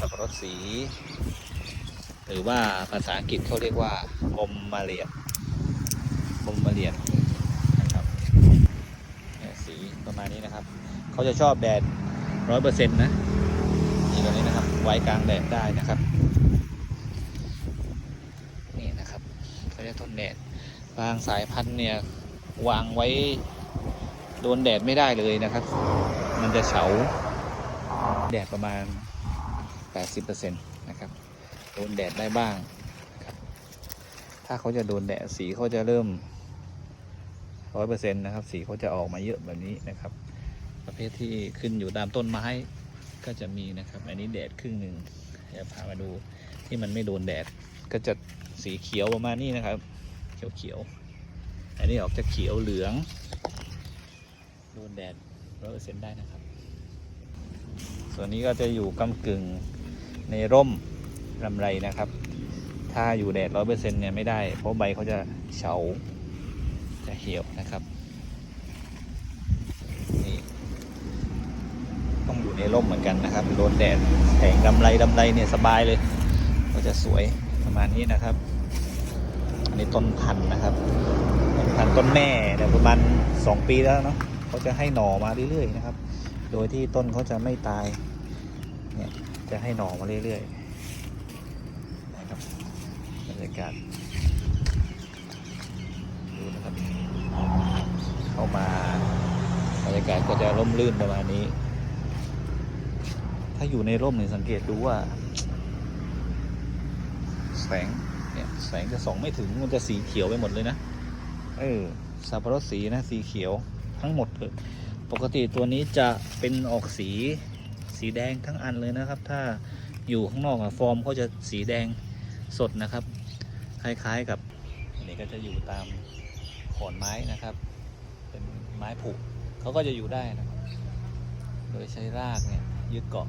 สับปะรดสี หรือว่าภาษาอังกฤษเขาเรียกว่าอมมาเรียนอมมาเรียนนะครับสีประมาณนี้นะครับ เขาจะชอบแดดร้อยเปอร์เซ็นต์นะนี่ตัวนี้นะครับ ไว้กลางแดดได้นะครับ นี่นะครับเขาเรียกต้นแดด บางสายพันธุ์เนี่ยวางไว้โดนแดดไม่ได้เลยนะครับ มันจะเฉา แดดประมาณ 80%นะครับโดนแดดได้บ้างครับถ้าเขาจะโดนแดดสีเขาจะเริ่ม 100%นะครับสีเขาจะออกมาเยอะแบบนี้นะครับ ประเภทที่ขึ้นอยู่ตามต้นไม้ก็จะมีนะครับ อันนี้แดดครึ่งหนึ่งเดี๋พามาดูที่มันไม่โดนแดดก็จะสีเขียวประมาณนี้นะครับ เขียวเขียวๆอันนี้ออกจะเขียวเหลืองโดนแดดร้อยเปอร์เซ็นต์ได้นะครับ ส่วนนี้ก็จะอยู่กำกึ่ง ในร่มลำไรนะครับ ถ้าอยู่แดดร้อยเปอร์เซ็นต์เนี่ยไม่ได้ เพราะใบเขาจะเฉา จะเหี่ยวนะครับนี่ต้องอยู่ในร่มเหมือนกันนะครับโดนแดดแสงดำไรดำไรเนี่ยสบายเลยก็จะสวยประมาณนี้นะครับ อันนี้ต้นพันธุ์นะครับ ต้นพันธุ์ต้นแม่เนี่ยประมาณสองปีแล้วเนาะเขาจะให้หน่อมาเรื่อยๆนะครับ โดยที่ต้นเขาจะไม่ตายเนี่ย จะให้หน่อมาเรื่อยๆนะครับบรรยากาศดูนะครับ เข้ามาบรรยากาศก็จะร่มรื่นประมาณนี้ ถ้าอยู่ในร่มเนี่ยสังเกตดูว่า แสงเนี่ยแสงจะส่องไม่ถึงมันจะสีเขียวไปหมดเลยนะเออสับปะรดสีนะสีเขียวทั้งหมดเลยปกติตัวนี้จะเป็นออกสี สีแดงทั้งอันเลยนะครับ ถ้าอยู่ข้างนอกอะฟอร์มเขาจะสีแดงสดนะครับ คล้ายๆกับอันนี้ก็จะอยู่ตามขอนไม้นะครับ เป็นไม้ผุเขาก็จะอยู่ได้นะครับ โดยใช้รากเนี่ยยึดเกาะ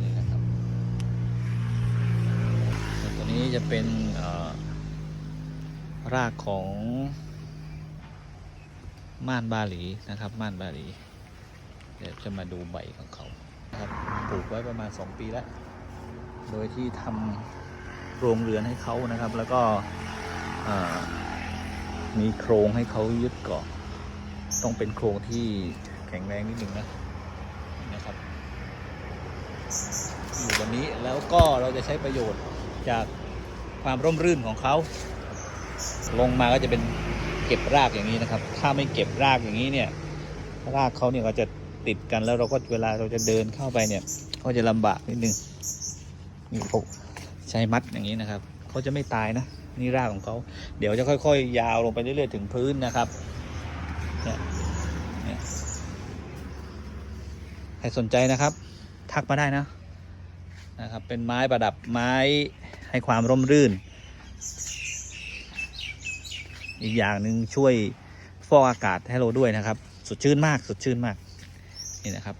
นี่นะครับตัวนี้จะเป็นเอ่อรากของม่านบาหลีนะครับม่านบาหลี เดี๋ยวจะมาดูใบของเขาครับปลูกไว้ประมาณ 2 ปีแล้ว โดยที่ทำโรงเรือนให้เขานะครับ แล้วก็มีโครงให้เขายึดเกาะต้องเป็นโครงที่แข็งแรงนิดนึงนะนะครับอยู่วันนี้แล้วก็เราจะใช้ประโยชน์จากความร่มรื่นของเขา ลงมาก็จะเป็นเก็บรากอย่างนี้นะครับ ถ้าไม่เก็บรากอย่างนี้เนี่ย รากเขาเนี่ยก็จะ ติดกันแล้วเราก็เวลาเราจะเดินเข้าไปเนี่ย ก็จะลำบากนิดนึงนี่เขาใช้มัดอย่างนี้นะครับเขาจะไม่ตายนะนี่รากของเขาเดี๋ยวจะค่อย ๆ ยาวลงไปเรื่อยๆถึงพื้นนะครับเนี่ยใครสนใจนะครับ ทักมาได้นะนะครับ เป็นไม้ประดับไม้ให้ความร่มรื่น อีกอย่างหนึ่งช่วยฟอกอากาศให้เราด้วยนะครับ สดชื่นมาก สดชื่นมาก นี่นะครับ